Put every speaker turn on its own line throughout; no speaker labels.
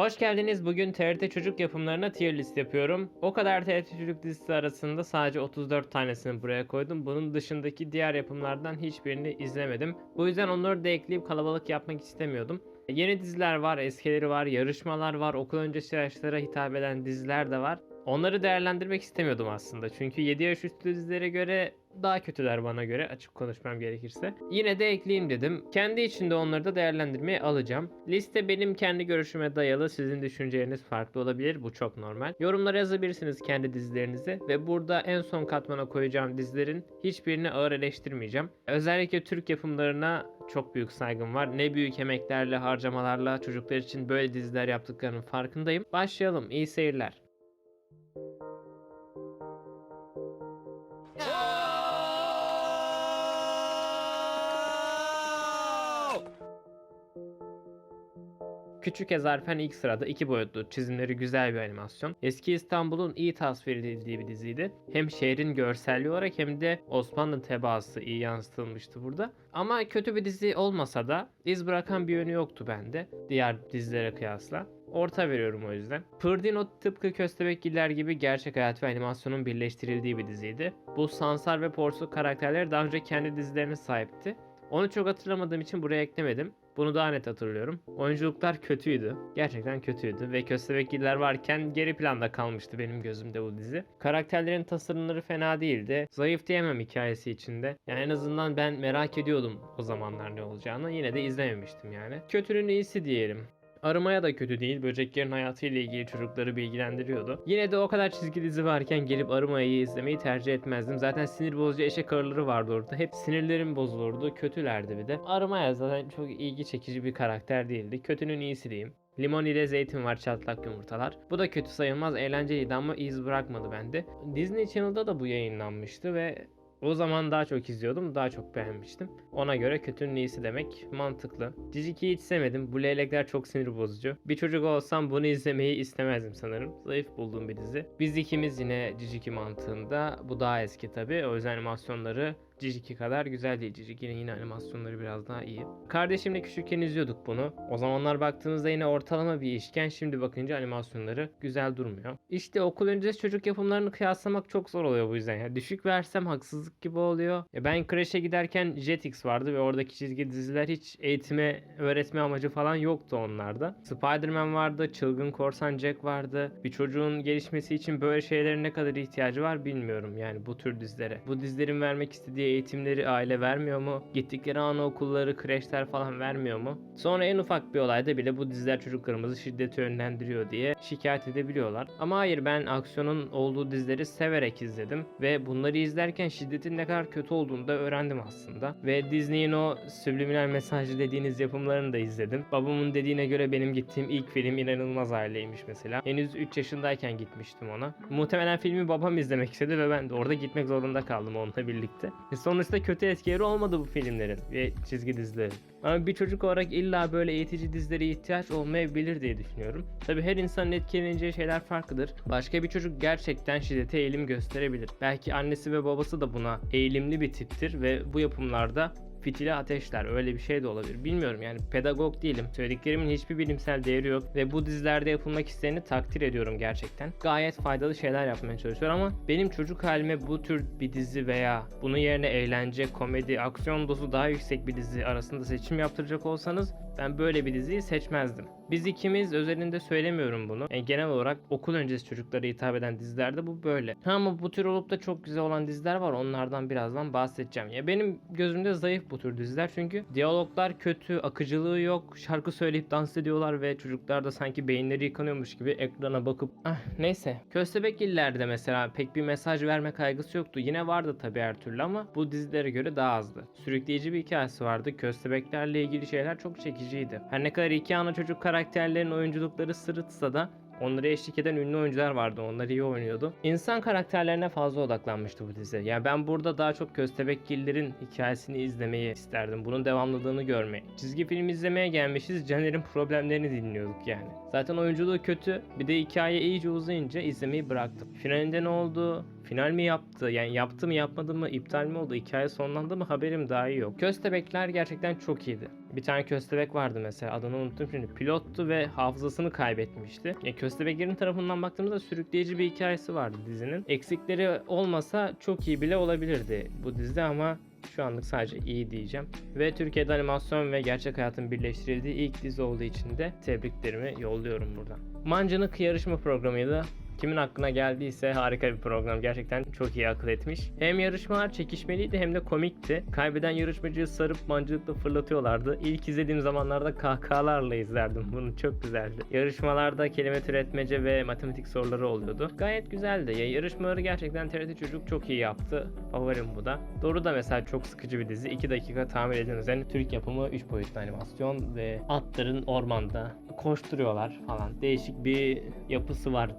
Hoş geldiniz. Bugün TRT Çocuk yapımlarına tier list yapıyorum. O kadar TRT Çocuk dizisi arasında sadece 34 tanesini buraya koydum. Bunun dışındaki diğer yapımlardan hiçbirini izlemedim. Bu yüzden onları da ekleyip kalabalık yapmak istemiyordum. Yeni diziler var, eskileri var, yarışmalar var, okul öncesi yaşlara hitap eden diziler de var. Onları değerlendirmek istemiyordum aslında. Çünkü 7 yaş üstü dizilere göre daha kötüler bana göre açık konuşmam gerekirse. Yine de ekleyeyim dedim. Kendi içinde onları da değerlendirmeye alacağım. Liste benim kendi görüşüme dayalı. Sizin düşünceleriniz farklı olabilir. Bu çok normal. Yorumlara yazabilirsiniz kendi dizilerinizi ve burada en son katmana koyacağım dizilerin hiçbirini ağır eleştirmeyeceğim. Özellikle Türk yapımlarına çok büyük saygım var. Ne büyük emeklerle, harcamalarla çocuklar için böyle diziler yaptıklarının farkındayım. Başlayalım. İyi seyirler. Küçük Ezarfen ilk sırada iki boyutlu, çizimleri güzel bir animasyon. Eski İstanbul'un iyi tasvir edildiği bir diziydi. Hem şehrin görselliği olarak hem de Osmanlı tebaası iyi yansıtılmıştı burada. Ama kötü bir dizi olmasa da iz bırakan bir yönü yoktu bende diğer dizilere kıyasla. Orta veriyorum o yüzden. Pırdino tıpkı Köstebekgiller gibi gerçek hayat ve animasyonun birleştirildiği bir diziydi. Bu Sansar ve Porsuk karakterleri daha önce kendi dizilerine sahipti. Onu çok hatırlamadığım için buraya eklemedim. Bunu daha net hatırlıyorum. Oyunculuklar kötüydü. Gerçekten kötüydü ve Köstebekgiller varken geri planda kalmıştı benim gözümde bu dizi. Karakterlerin tasarımları fena değildi. Zayıf diyemem hikayesi içinde. Yani en azından ben merak ediyordum o zamanlar ne olacağını. Yine de izlememiştim yani. Kötünün iyisi diyelim. Arımaya da kötü değil. Böceklerin hayatıyla ilgili çocukları bilgilendiriyordu. Yine de o kadar çizgi dizi varken gelip Arımaya'yı izlemeyi tercih etmezdim. Zaten sinir bozucu eşek arıları vardı orada. Hep sinirlerim bozulurdu. Kötülerdi bir de. Arımaya zaten çok ilgi çekici bir karakter değildi. Kötünün iyisi diyeyim. Limon ile zeytin var çatlak yumurtalar. Bu da kötü sayılmaz eğlenceliydi ama iz bırakmadı bende. Disney Channel'da da bu yayınlanmıştı ve o zaman daha çok izliyordum, daha çok beğenmiştim. Ona göre kötünün iyisi demek mantıklı. Ciciki'yi hiç sevmedim. Bu leylekler çok sinir bozucu. Bir çocuk olsam bunu izlemeyi istemezdim sanırım. Zayıf bulduğum bir dizi. Biz ikimiz yine Ciciki mantığında. Bu daha eski tabi. O yüzden animasyonları Ciciki kadar güzel değil. Ciki'nin yine animasyonları biraz daha iyi. Kardeşimle küçükken izliyorduk bunu. O zamanlar baktığımızda yine ortalama bir işken şimdi bakınca animasyonları güzel durmuyor. İşte okul öncesi çocuk yapımlarını kıyaslamak çok zor oluyor bu yüzden. Ya düşük versem haksızlık gibi oluyor. Ya ben kreşe giderken Jetix vardı ve oradaki çizgi diziler hiç eğitime, öğretme amacı falan yoktu onlarda. Spider-Man vardı, Çılgın Korsan Jack vardı. Bir çocuğun gelişmesi için böyle şeylere ne kadar ihtiyacı var bilmiyorum yani bu tür dizilere. Bu dizilerin vermek istediği eğitimleri aile vermiyor mu? Gittikleri anaokulları, kreşler falan vermiyor mu? Sonra en ufak bir olayda bile bu diziler çocuklarımızı şiddete yönlendiriyor diye şikayet edebiliyorlar. Ama hayır ben aksiyonun olduğu dizileri severek izledim ve bunları izlerken şiddetin ne kadar kötü olduğunu da öğrendim aslında. Ve Disney'in o subliminal mesajı dediğiniz yapımlarını da izledim. Babamın dediğine göre benim gittiğim ilk film inanılmaz aileymiş mesela. Henüz 3 yaşındayken gitmiştim ona. Muhtemelen filmi babam izlemek istedi ve ben de orada gitmek zorunda kaldım onunla birlikte. Sonuçta kötü etkileri olmadı bu filmlerin ve çizgi dizilerin. Ama bir çocuk olarak illa böyle eğitici dizilere ihtiyaç olmayabilir diye düşünüyorum. Tabi her insanın etkileneceği şeyler farklıdır. Başka bir çocuk gerçekten şiddete eğilim gösterebilir. Belki annesi ve babası da buna eğilimli bir tiptir ve bu yapımlarda fitili ateşler öyle bir şey de olabilir. Bilmiyorum yani pedagog değilim. Söylediklerimin hiçbir bilimsel değeri yok ve bu dizilerde yapılmak isteyeni takdir ediyorum gerçekten. Gayet faydalı şeyler yapmaya çalışıyor ama benim çocuk halime bu tür bir dizi veya bunun yerine eğlence, komedi, aksiyon dozu daha yüksek bir dizi arasında seçim yaptıracak olsanız ben böyle bir diziyi seçmezdim. Biz ikimiz özelinde söylemiyorum bunu. Yani genel olarak okul öncesi çocuklara hitap eden dizilerde bu böyle. Ha ama bu tür olup da çok güzel olan diziler var. Onlardan birazdan bahsedeceğim. Ya benim gözümde zayıf bu tür diziler çünkü diyaloglar kötü, akıcılığı yok. Şarkı söyleyip dans ediyorlar ve çocuklar da sanki beyinleri yıkanıyormuş gibi ekrana bakıp ah neyse. Köstebekgillerde mesela pek bir mesaj verme kaygısı yoktu. Yine vardı tabii her türlü ama bu dizilere göre daha azdı. Sürükleyici bir hikayesi vardı. Köstebeklerle ilgili şeyler çok çekiciydi. Her ne kadar iki ana çocuk karakterlerin oyunculukları sırıtsa da Onları eşlik eden ünlü oyuncular vardı. Onlar iyi oynuyordu. İnsan karakterlerine fazla odaklanmıştı bu dizi. Yani ben burada daha çok Köstebekgillerin hikayesini izlemeyi isterdim. Bunun devamlılığını görmeyi. Çizgi film izlemeye gelmişiz. Caner'in problemlerini dinliyorduk yani. Zaten oyunculuğu kötü. Bir de hikaye iyice uzayınca izlemeyi bıraktım. Finalinde ne oldu? Final mi yaptı? Yani yaptı mı yapmadı mı? iptal mi oldu? Hikaye sonlandı mı? Haberim dahi yok. Köstebekler gerçekten çok iyiydi. Bir tane köstebek vardı mesela adını unuttum şimdi. Pilottu ve hafızasını kaybetmişti. Ya köstebeklerin tarafından baktığımızda sürükleyici bir hikayesi vardı dizinin. Eksikleri olmasa çok iyi bile olabilirdi bu dizide ama şu anlık sadece iyi diyeceğim. Ve Türkiye'de animasyon ve gerçek hayatın birleştirildiği ilk dizi olduğu için de tebriklerimi yolluyorum buradan. Mancınık yarışma programıydı. Kimin aklına geldiyse harika bir program. Gerçekten çok iyi akıl etmiş. Hem yarışmalar çekişmeliydi hem de komikti. Kaybeden yarışmacıyı sarıp mancınıkla fırlatıyorlardı. İlk izlediğim zamanlarda kahkahalarla izlerdim bunu. Çok güzeldi. Yarışmalarda kelime türetmece ve matematik soruları oluyordu. Gayet güzeldi. Ya yarışmaları gerçekten TRT Çocuk çok iyi yaptı. Favorim bu da. Doğru da mesela çok sıkıcı bir dizi. 2 dakika tahmin ediniz. Yani Türk yapımı 3 boyutlu animasyon ve atların ormanda koşturuyorlar falan. Değişik bir yapısı var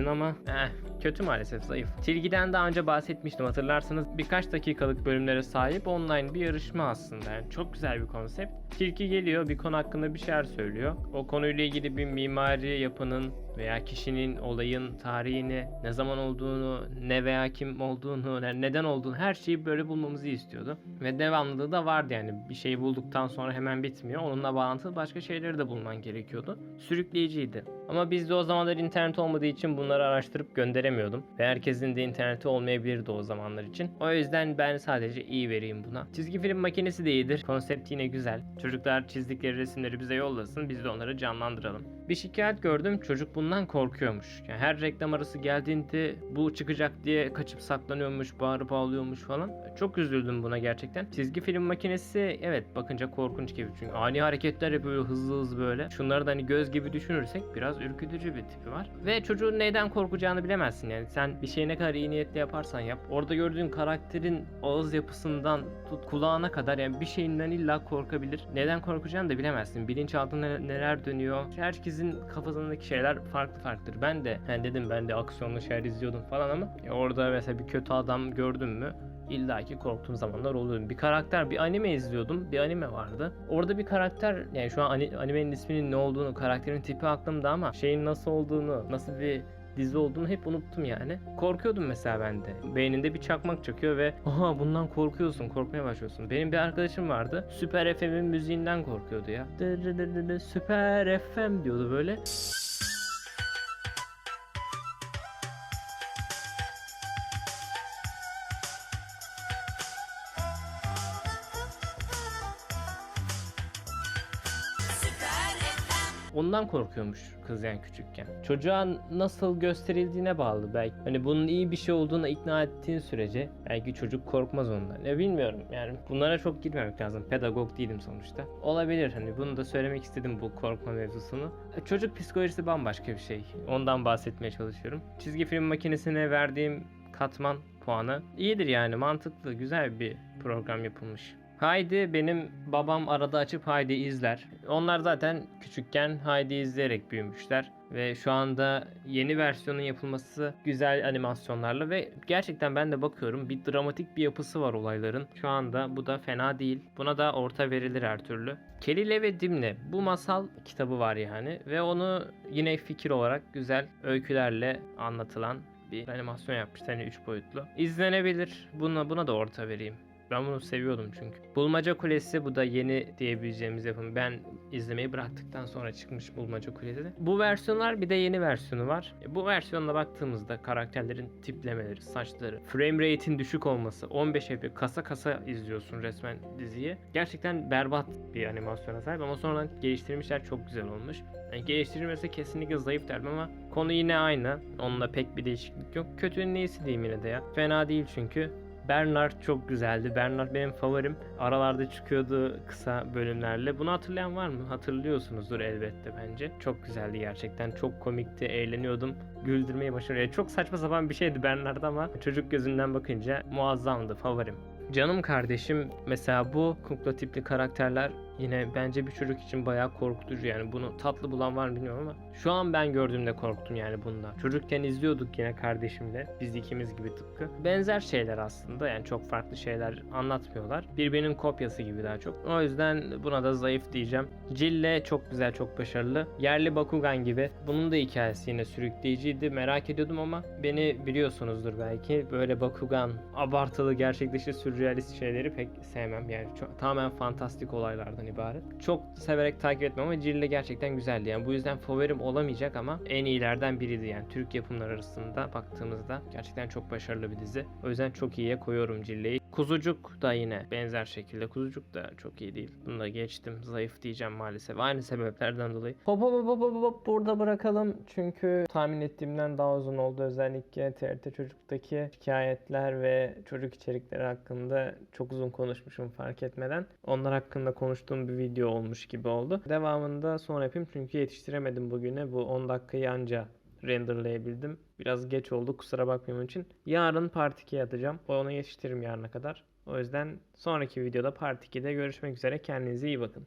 知道吗？哎。Kötü maalesef zayıf. Tilgiden daha önce bahsetmiştim hatırlarsanız birkaç dakikalık bölümlere sahip online bir yarışma aslında. Yani çok güzel bir konsept. Tilki geliyor bir konu hakkında bir şeyler söylüyor. O konuyla ilgili bir mimari yapının veya kişinin olayın tarihini, ne zaman olduğunu, ne veya kim olduğunu, ne- neden olduğunu her şeyi böyle bulmamızı istiyordu. Ve devamlılığı da vardı yani bir şeyi bulduktan sonra hemen bitmiyor. Onunla bağlantılı başka şeyleri de bulman gerekiyordu. Sürükleyiciydi. Ama bizde o zamanlar internet olmadığı için bunları araştırıp gönderemiyordum. Ve herkesin de interneti olmayabilirdi o zamanlar için. O yüzden ben sadece iyi vereyim buna. Çizgi film makinesi de iyidir. Konsept yine güzel. Çocuklar çizdikleri resimleri bize yollasın. Biz de onları canlandıralım. Bir şikayet gördüm. Çocuk bundan korkuyormuş. Yani her reklam arası geldiğinde bu çıkacak diye kaçıp saklanıyormuş, bağırıp ağlıyormuş falan. Çok üzüldüm buna gerçekten. Çizgi film makinesi evet bakınca korkunç gibi. Çünkü ani hareketler yapıyor hızlı hızlı böyle. Şunları da hani göz gibi düşünürsek biraz ürkütücü bir tipi var. Ve çocuğun neyden korkacağını bilemezsin yani. Sen bir şeyi ne kadar iyi niyetle yaparsan yap. Orada gördüğün karakterin ağız yapısından tut kulağına kadar yani bir şeyinden illa korkabilir. Neden korkacağını da bilemezsin. Bilinçaltında ne- neler dönüyor. Herkesin kafasındaki şeyler farklı farklıdır. Ben de yani dedim ben de aksiyonlu şeyler izliyordum falan ama ya orada mesela bir kötü adam gördüm mü İlla ki korktuğum zamanlar oluyordu. Bir karakter, bir anime izliyordum. Bir anime vardı. Orada bir karakter, yani şu an ani- animenin isminin ne olduğunu, karakterin tipi aklımda ama şeyin nasıl olduğunu, nasıl bir dizi olduğunu hep unuttum yani. Korkuyordum mesela ben de. Beyninde bir çakmak çakıyor ve aha bundan korkuyorsun, korkmaya başlıyorsun. Benim bir arkadaşım vardı. Süper FM'in müziğinden korkuyordu ya. Süper FM diyordu böyle. Ondan korkuyormuş kız yani küçükken. Çocuğa nasıl gösterildiğine bağlı belki. Hani bunun iyi bir şey olduğuna ikna ettiğin sürece belki çocuk korkmaz ondan. Ya bilmiyorum yani bunlara çok girmemek lazım. Pedagog değilim sonuçta. Olabilir hani bunu da söylemek istedim bu korkma mevzusunu. E, Çocuk psikolojisi bambaşka bir şey. Ondan bahsetmeye çalışıyorum. Çizgi film makinesine verdiğim katman puanı iyidir yani mantıklı güzel bir program yapılmış. Haydi benim babam arada açıp Haydi izler. Onlar zaten küçükken Haydi izleyerek büyümüşler ve şu anda yeni versiyonun yapılması güzel animasyonlarla ve gerçekten ben de bakıyorum bir dramatik bir yapısı var olayların. Şu anda bu da fena değil. Buna da orta verilir her türlü. Kelile ve Dimle bu masal kitabı var yani ve onu yine fikir olarak güzel öykülerle anlatılan bir animasyon yapmışlar hani 3 boyutlu. İzlenebilir. Buna buna da orta vereyim. Ben bunu seviyordum çünkü. Bulmaca Kulesi bu da yeni diyebileceğimiz yapım. Ben izlemeyi bıraktıktan sonra çıkmış Bulmaca Kulesi de. Bu versiyonlar bir de yeni versiyonu var. E, Bu versiyonla baktığımızda karakterlerin tiplemeleri, saçları, frame rate'in düşük olması, 15 FPS kasa kasa izliyorsun resmen diziyi. Gerçekten berbat bir animasyona sahip ama sonradan geliştirmişler çok güzel olmuş. Yani geliştirilmesi kesinlikle zayıf derdim ama konu yine aynı. Onunla pek bir değişiklik yok. Kötünün iyisi diyeyim yine de ya. Fena değil çünkü. Bernard çok güzeldi. Bernard benim favorim. Aralarda çıkıyordu kısa bölümlerle. Bunu hatırlayan var mı? Hatırlıyorsunuzdur elbette bence. Çok güzeldi gerçekten. Çok komikti. Eğleniyordum. Güldürmeyi başarıyor. Yani Çok saçma sapan bir şeydi Bernard ama çocuk gözünden bakınca muazzamdı. Favorim. Canım kardeşim mesela bu kukla tipli karakterler Yine bence bir çocuk için bayağı korkutucu yani bunu tatlı bulan var mı bilmiyorum ama şu an ben gördüğümde korktum yani bundan. Çocukken izliyorduk yine kardeşimle biz ikimiz gibi tıpkı. Benzer şeyler aslında yani çok farklı şeyler anlatmıyorlar. Birbirinin kopyası gibi daha çok. O yüzden buna da zayıf diyeceğim. Jille çok güzel çok başarılı. Yerli Bakugan gibi. Bunun da hikayesi yine sürükleyiciydi. Merak ediyordum ama beni biliyorsunuzdur belki. Böyle Bakugan abartılı gerçek dışı sürrealist şeyleri pek sevmem. Yani çok, tamamen fantastik olaylardan ibaret. Çok severek takip etmem ama Jille gerçekten güzeldi. Yani bu yüzden favorim olamayacak ama en iyilerden biriydi yani. Türk yapımlar arasında baktığımızda gerçekten çok başarılı bir dizi. O yüzden çok iyiye koyuyorum Cille'yi. Kuzucuk da yine benzer şekilde. Kuzucuk da çok iyi değil. Bunu da geçtim. Zayıf diyeceğim maalesef. Aynı sebeplerden dolayı. Hop hop hop hop hop burada bırakalım. Çünkü tahmin ettiğimden daha uzun oldu. Özellikle TRT Çocuk'taki hikayetler ve çocuk içerikleri hakkında çok uzun konuşmuşum fark etmeden. Onlar hakkında konuştuğum bir video olmuş gibi oldu. Devamında sonra yapayım çünkü yetiştiremedim bugüne. Bu 10 dakikayı anca renderlayabildim. Biraz geç oldu kusura bakmayın için. Yarın part 2'ye atacağım. Onu yetiştiririm yarına kadar. O yüzden sonraki videoda part 2'de görüşmek üzere. Kendinize iyi bakın.